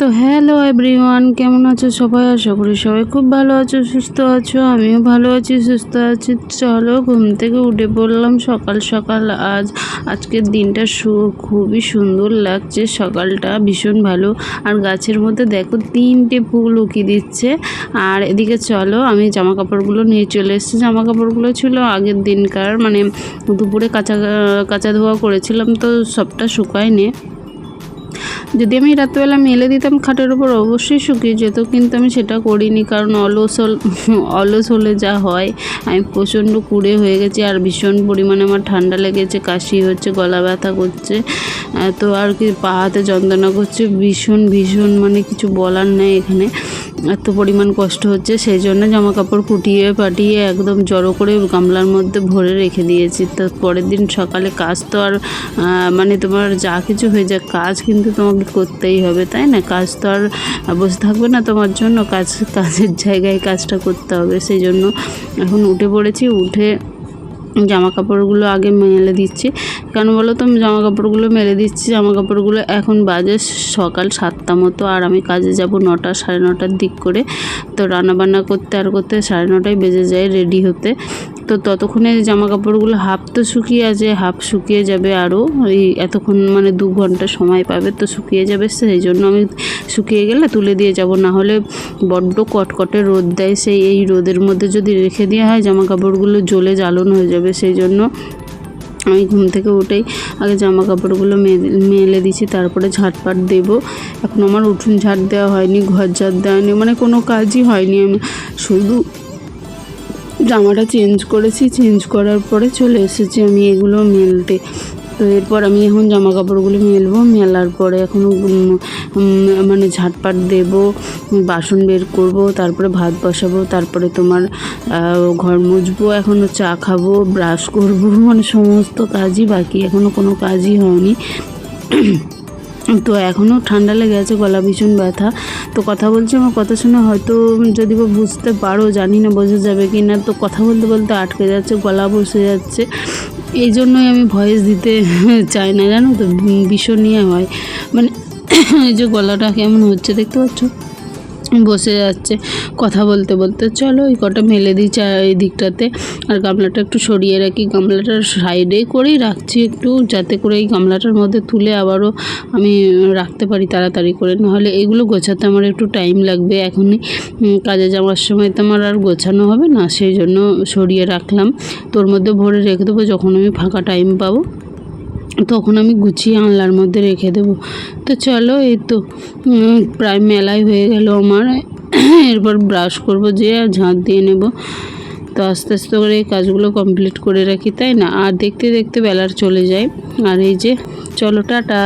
তো hello everyone, কেমন আছো সবাই? আশা করি সবাই খুব ভালো আছো, সুস্থ আছো, আমিও ভালো আছি, সুস্থ আছি। চলো ঘুম থেকে উঠে পড়লাম সকাল সকাল। আজ আজকের দিনটা খুবই সুন্দর লাগছে, সকালটা ভীষণ ভালো। আর গাছের মধ্যে দেখো তিনটে ফুল উকি দিচ্ছে। আর এদিকে চলো, আমি জামা কাপড়গুলো নিয়ে চলে এসেছি। জামা কাপড়গুলো ছিল আগের দিনকার মানে দুপুরে কাঁচা কাঁচা ধোয়া করেছিলাম তো সবটা শুকায়নি। যদি আমি রাত্রেবেলা মেলে দিতাম খাটের উপর, অবশ্যই শুকিয়ে যেত, কিন্তু আমি সেটা করিনি, কারণ অলস অলস হলে যা হয়। আমি প্রচণ্ড কুড়ে হয়ে গেছি, আর ভীষণ পরিমাণে আমার ঠান্ডা লেগেছে, কাশি হচ্ছে, গলা ব্যথা করছে তো আর কি পা হাতে যন্ত্রণা করছে, ভীষণ ভীষণ মানে কিছু বলার নেই এখানে। এত পরিমাণ কষ্ট হচ্ছে, সেই জন্য জামা কাপড় কুটিয়ে পাটিয়ে একদম জড়ো করে গামলার মধ্যে ভরে রেখে দিয়েছি। তো পরের দিন সকালে কাজ তো আর মানে তোমার যা কিছু হয়ে যাক, কাজ কিন্তু তোমাকে করতেই হবে, তাই না? কাজ তো আর বসে থাকবে না তোমার জন্য, কাজ, কাজের জায়গায় কাজটা করতে হবে। সেই জন্য এখন উঠে পড়েছি, উঠে জামা কাপড়গুলো আগে মেলে দিচ্ছি। কেন বলো তো? জামা কাপড়গুলো মেলে দিচ্ছি। জামা কাপড়গুলো এখন বাজে সকাল সাতটা মতো আর আমি কাজে যাব নটা, সাড়ে নটার দিক করে। তো রান্নাবান্না করতে আর করতে সাড়ে নটায় বেজে যায় রেডি হতে। তো ততক্ষণে জামা কাপড়গুলো হাফ তো শুকিয়ে আছে, হাফ শুকিয়ে যাবে আরও ওই এতক্ষণ মানে দু ঘণ্টা সময় পাবে তো শুকিয়ে যাবে, সেই জন্য আমি শুকিয়ে গেলে তুলে দিয়ে যাব। না হলে বড্ড কটকটে রোদ দেয়, সেই এই রোদের মধ্যে যদি রেখে দেওয়া হয় জামা কাপড়গুলো জ্বলে জ্বালন হয়ে যাবে। সেই জন্য আমি ঘুম থেকে উঠেই আগে জামা কাপড়গুলো মেলে মেলে দিচ্ছি, তারপরে ঝাঁটপাট দেবো। এখন আমার উঠুন ঝাঁট দেওয়া হয়নি, ঘর ঝাঁট দেওয়া হয়নি মানে কোনো কাজই হয়নি। আমি শুধু জামাটা চেঞ্জ করেছি, চেঞ্জ করার পরে চলে এসেছি আমি এগুলো মেলতে। তো এরপর আমি এখন জামা কাপড়গুলো মেলবো, মেলার পরে এখন মানে ঝাটপাট দেব, বাসন বের করব, তারপরে ভাত বসাবো, তারপরে তোমার ঘর মুছবো, এখনও চা খাব, ব্রাশ করব মানে সমস্ত কাজই বাকি, এখনও কোনো কাজই হয়নি। তো এখনও ঠান্ডা লেগে আছে, গলা ভীষণ ব্যথা। তো কথা বলছি, আমার কথা শুনে হয়তো যদি বা বুঝতে পারো, জানি না বোঝা যাবে কি না, তো কথা বলতে বলতে আটকে যাচ্ছে, গলা বসে যাচ্ছে। এই জন্যই আমি ভয়েস দিতে চাই না, জানো তো, ভীষণ নিয়ে হয়। মানে এই যে গলাটা কেমন হচ্ছে, দেখতে পাচ্ছ? বসে যাচ্ছে কথা বলতে বলতে। চলো ওই কটা মেলে দিই চা এই দিকটাতে। আর গামলাটা একটু সরিয়ে রাখি। গামলাটার সাইডে করেই রাখছি একটু, যাতে করে এই গামলাটার মধ্যে তুলে আবারও আমি রাখতে পারি তাড়াতাড়ি করে। নাহলে এগুলো গোছাতে আমার একটু টাইম লাগবে এখনই। কাজে যাওয়ার সময় তো আমার আর গোছানো হবে না, সেই জন্য সরিয়ে রাখলাম। তোর মধ্যে ভরে রেখে দেবো যখন আমি ফাঁকা টাইম পাবো। তখন আমি গুছিয়ে আনলার মধ্যে রেখে দেবো। তো চলো এই তো প্রায় মেলাই হয়ে গেল আমার। এরপর ব্রাশ করব যে আর ঝাঁট দিয়ে নেব। তো আস্তে আস্তে করে এই কাজগুলো কমপ্লিট করে রাখি, তাই না? আর দেখতে দেখতে বেলার চলে যায়। আর এই যে, চলো, টাটা!